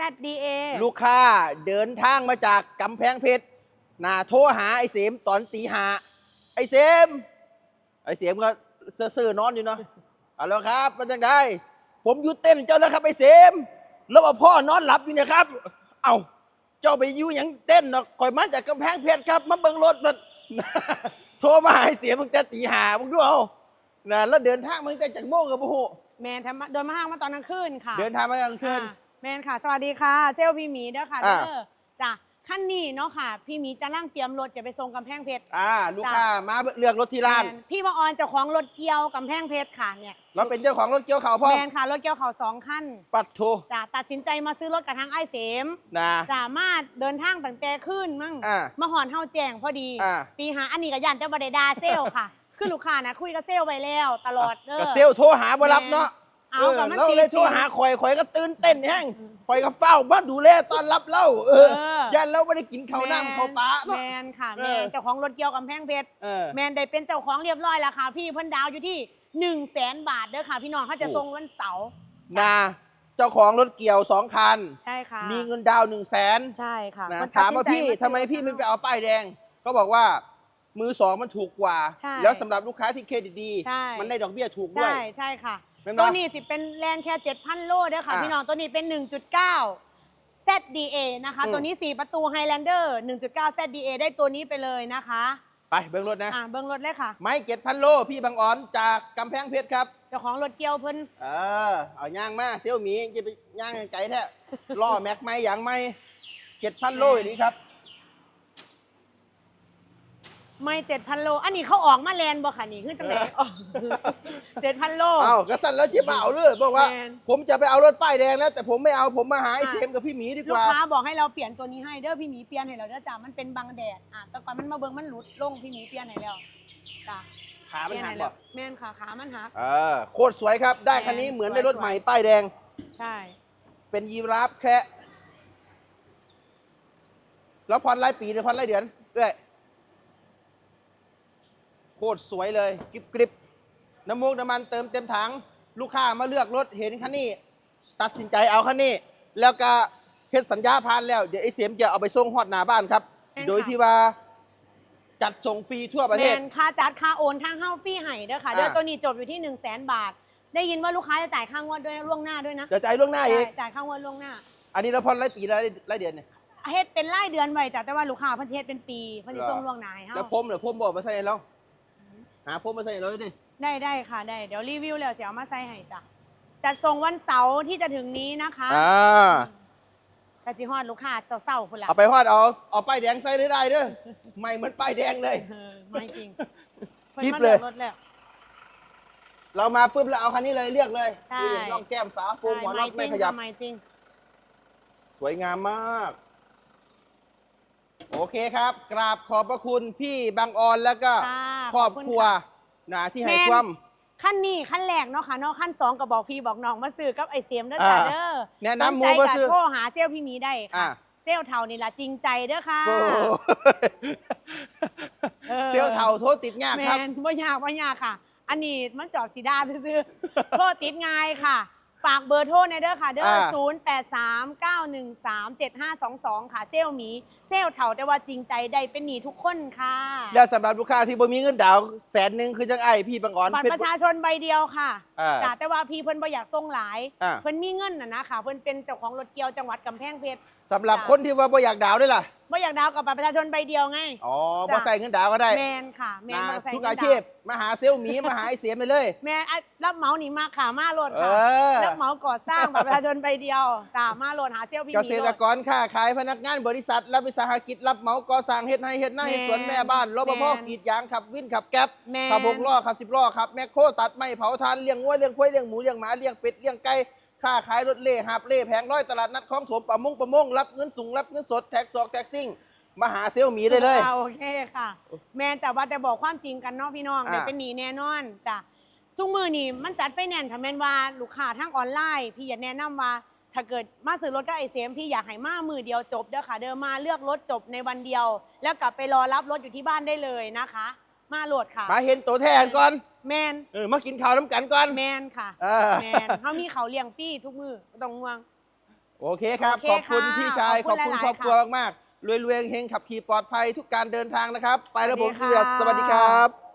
ZDA ลูกค้าเดินทางมาจากกำแพงเพชรน่าโทรหาไอ้เสมตอนตีหาไอ้เสมไอ้เสมก็ซื่อๆนอนอยู่เนาะเอาแล้วครับมันจังได้ ผมอยู่เต้นเจ้าแล้วครับไอ้เสมแล้วว่าพ่อนอนหลับอยู่เนี่ยครับ เอ้าเจ้าไปอยู่หยังเต้นเนาะคอยมาจากกำแพงเพชรครับมาเบิ่งรถมันโทรมาหาไอ้เสียมึงแต่ตีหามึงดูเอานะแล้วเดินทางมึงแต่จากโมงกับโอ้โหแมนทำเดินมาห้างมาตอนกลางคืนค่ะ เดินทางมากลางคืนอ่า แมนค่ะ สวัสดีค่ะเซลลพี่หมีเด้อค่ะอ่าเด้อจ้ะขั้นนี้เนาะค่ะ พี่หมีจะนั่งเตรียมรถจะไปส่งกำแพงเพชรอ่าลูกค้ามาเลือกรถที่ร้านแม่พี่มาออนเจ้าของรถเกียวกำแพงเพชรค่ะเนี่ยเราเป็นเจ้าของรถเกี่ยวเขาวพ่อแมนค่ะรถเกียวเขาสองขั้นปัดโทจ้ะตัดสินใจมาซื้อรถกับทางไอ้เสมนะสามารถเดินทางตั้งแต่ขึ้นมั่งอ่ามาหอนเฮาแจ้งพอดีอ่าตีหาอันนี้กับยันเจ้าบไดดาเซลลค่ะคือลูกค้านะคุยกับเซลลไปแล้ว ตลอดเด้อก็เซลลโทรหาบ่รับเนาะ เอากับมันเราตีเลยโทรสี่หาข่อยข่อยก็ตื่นเต้นแห้งข่อยก็เฝ้าบ้านดูแลตอนรับเล่าเออเออยันเราไม่ได้กินข้าวน้ำข้าวปลาแมเนาะนค่ะเอแมอนเจ้าของรถเกียวกำแพงเพชรเออแมนได้เป็นเจ้าของเรียบร้อยแล้วค่ะ พี่เพิ่นดาวอยู่ที่หนึ่งแสนบาทเด้อค่ะ พี่น้องเขาจะโอ้ส่งวันเสาร์นะเจ้าของรถเกี่ยวสองคัน ใช่ค่ะ มีเงินดาวน์หนึ่งแสนใช่ค่ะนะเพิ่นถามว่าตัดสิพี่นใจทำไมพี่ไม่ไปเอาป้ายแดง ก็บอกว่ามือสองมันถูกกว่าใช่แล้วสำหรับลูกค้าที่เครดิตดีใช่มันได้ดอกเบี้ยถูกด้วใช่ยใช่ค่ะ แม่นบ่ ตัวนี้สิเป็นแลนแค่7,000 โลเด้อค่ะอ่าพี่น้องตัวนี้เป็น 1.9 ZDA นะคะ อืม ตัวนี้ 4 ประตู Highlander 1.9 ZDA ได้ตัวนี้ไปเลยนะคะไปเบิ้งรถนะ อ่าเบิ้งรถเลยค่ะ ไม้เจ็ดพันโล พี่บางอ่อนจากกำแพงเพชรครับ เจ้าของรถเกียวเพิ่นเออ เอาย่างมาเซี่ยวหมีจะไปย่างไก่แท้ล่อแม็กไม่อย่างไม่เจ็ดพันโลอย่างนี้ครับ ไม่7,000โล อันนี้เขาออกมาแลนบ่ค่ะนี่คือจังได๋7,000โล เอากระสันแล้วจะมาเอาเลยบอกว่า แมน ผมจะไปเอารถป้ายแดงแล้ว แต่ผมไม่เอาผมมาหาไอ้อะเซมกับพี่หมีดีกลูกว่า ค้าบอกให้เราเปลี่ยนตัวนี้ให้เด้อพี่หมีเปลี่ยนให้เราเด้อจ้ามันเป็นบังแดดอะแต่ก่อนมันมาเบิ่งมันหลุดลงพี่หมีเปลี่ยนให้แล้วจ้าขามันเปลี่ยนหักให้บแล้อวแม่นค่ะขามันหัก เออโคตรสวยครับ ได้คันนี้แมนเหมือนได้รถสวยใหม่ป้ายแดง ใช่ เป็นยีราฟแค่แล้วผ่อนรายปีหรือผ่อนรายเดือนเอ้ย โคตรสวยเลยกริบกริบน้ำมูกน้ำมันเติมเต็มถัง ลูกค้ามาเลือกรถเห็นคันนี้ ตัดสินใจเอาคันนี้ แล้วก็เฮ็ดสัญญาผ่านแล้ว เดี๋ยวไอ้เสียมจะเอาไปส่งฮอดหน้าบ้านครับโดยที่ว่าจัดส่งฟรีทั่วประเทแมศนค่าจัดค่าโอนทางเฮาฟรีให้เด้อค่ะอ่า เดี๋ยวตัวนี้จบอยู่ที่ 1 0 0 0 0แบาท ได้ยินว่าลูกค้าจะจ่ายค่างวดด้วยนะล่วงหน้าด้วยนะจะจ่ายล่วงหน้าอีกใช่จ่ายค่างวดล่วงหน้าอันนี้เราผ่อนรายปีรายรายเดือนเนี่ย เฮ็ดเป็นรายเดือนไว้จ้ะแต่ว่าลูกค้าเพิ่นสิเฮ็ดเป็นปีเพิ่นสิเหรอ ส่งล่วงหน้าให้เฮาแล้วผมเหรอผมบอกมาใส่เรา หาผมมาใส่เราดิได้ได้ค่ะได้เดี๋ยวรีวิวแล้วสิเอามาใส่ให้จ้ะจัดส่งวันเสาร์ที่จะถึงนี้นะคะอ่ากะสิฮอดลูกค้าเศร้าๆพุ่นละเอาไปฮอดเอาเอาป้ายแดงใส่ได้ได้เด้อไม่เหมือนป้ายแดงเลยเออไม่จริงเพิ่นจิ๊บมาเลยรถแล้วเรามาปุ๊บเราเอาคันนี้เลยเลือกเลยใช่นี่ลองแก้มฝาโฟมหัวล็อกไม่ขยับไม่จริง สวยงามมาก โอเคครับ กราบขอบพระคุณพี่บางออนแล้วก็ค่ะครอบขอบคุณครัวค่ะ นะที่ให้แม่นความ ขั้นนี้ขั้นแรกเนาะค่ะเนาะขั้นสองก็บอกพี่บอกน้องมาซื้อกับไอเสียมเด้อจ้าอ่าเด้อแนะนำหมูสใจมาก็ซื้อ โทรหาเซลลพี่หมีได้อ่าค่ะ เซลลเท่านี่ล่ะจริงใจเด้อค่ะ โอ้ออ เซลลเท่าโทษติดยากแมครับ นบ่ยากบ่ยากค่ะ อันนี้มันจอดสีดาซื้อๆ โทรติดง่ายค่ะ ฝากเบอร์โทรในอยเด้อค่ะเด้ออ่า0 8 3 9 1 3 7 5 2 2ค่ะเซลลหมี เซลลเท่าแต่ว่าจริงใจได้เป็นหนีทุกคนค่ะและสำหรับลูกค้าที่บ่มีเงินดาวน์แสนหนึ่งคือจังไอพี่บางออนบัตรประชาชนใบเดียวค่ะอ่าจ้ะแต่ว่าพี่เพิ่นบ่อยากส่งหลาย อ่าเพิ่นมีเงินน่ะนะค่ะ เพิ่นเป็นเจ้าของรถเกียวจังหวัดกำแพงเพชร สำหรับคนที่ว่าบ่อยากดาวน์ด้วยล่ะ บ่อยากดาวกับบัตรประชาชนใบเดียวไง อ๋อจ้ะ บ่ใส่เงินดาวน์ก็ได้แมนค่ะแมนนะบ่ใส่ทุกเงินอาดาวชีพมาหาเซลลหมีมาหาไอเสียมไปเลย แมนอะรับเหมาหนีมาค่ะมาโหลดเอค่ะอ รับเหมาก่อสร้างบัตรประชาชนใบเดียวจ้ามาโหลดหาเซลลพี่หเกมีษโหตลรด กรค้าขายพนักงานบริษัท รับวิสาหกิจ รับเหมาก่อสร้างเฮ็ดให้เฮ็ดหน้าแม่นเฮ็ดสวนแม่บ้านรปภแม่น กรีดยางขับวินขับแก๊ปแมนขับหกล้อขับสิบล้อขับแมคโครตัดไม้เผาทานเลี้ยงวัวเลี้ยงควายเลี้ยงหมูเลี้ยงหมาเลี้ยงเป็ดเลี้ยงไก่ ค้าขายรถเล่หาบเล่แผงร้อยตลาดนัดคลองถมประมงประมงรับเงินสูงรับเงินสดแท็กซอกแท็กซิ่งมาหาเซลลหมีได้เลยอ่าโอเคค่ะ แมนแต่ว่าแต่บอกความจริงกันเนาะพี่น้องอ่าเดี๋ยวเป็นหนีแน่นอนจ้ะทุกมือนี่มันจัดไฟแนนซ์ถ้าแม่นว่าลูกค้าทางออนไลน์พี่อยากแนะนำว่าถ้าเกิดมาซื้อรถก็ไอเซมพี่อยากให้มามือเดียวจบเด้อค่ะ เดินมาเลือกรถจบในวันเดียว แล้วกลับไปรอรับรถอยู่ที่บ้านได้เลยนะคะ มาโหลดค่ะ มาเห็นตัวแทนก่อนแมนเออมากินข้าวน้ำกันก่อน แมนค่ะเออ แมนเขามีเขาเลี้ยงฟรีทุกมือไม่ต้องห่วง โอเคครับ โอเคขอบคุณค่ะพี่ชาย ขขออบบคุคุณณครอบครัวหลายๆมากๆรวยๆเฮงๆขับขี่ปลอดภัยทุกการเดินทางนะครับ ไปแล้วผมสวัสดีค่ะ เสือสวัสดีครับ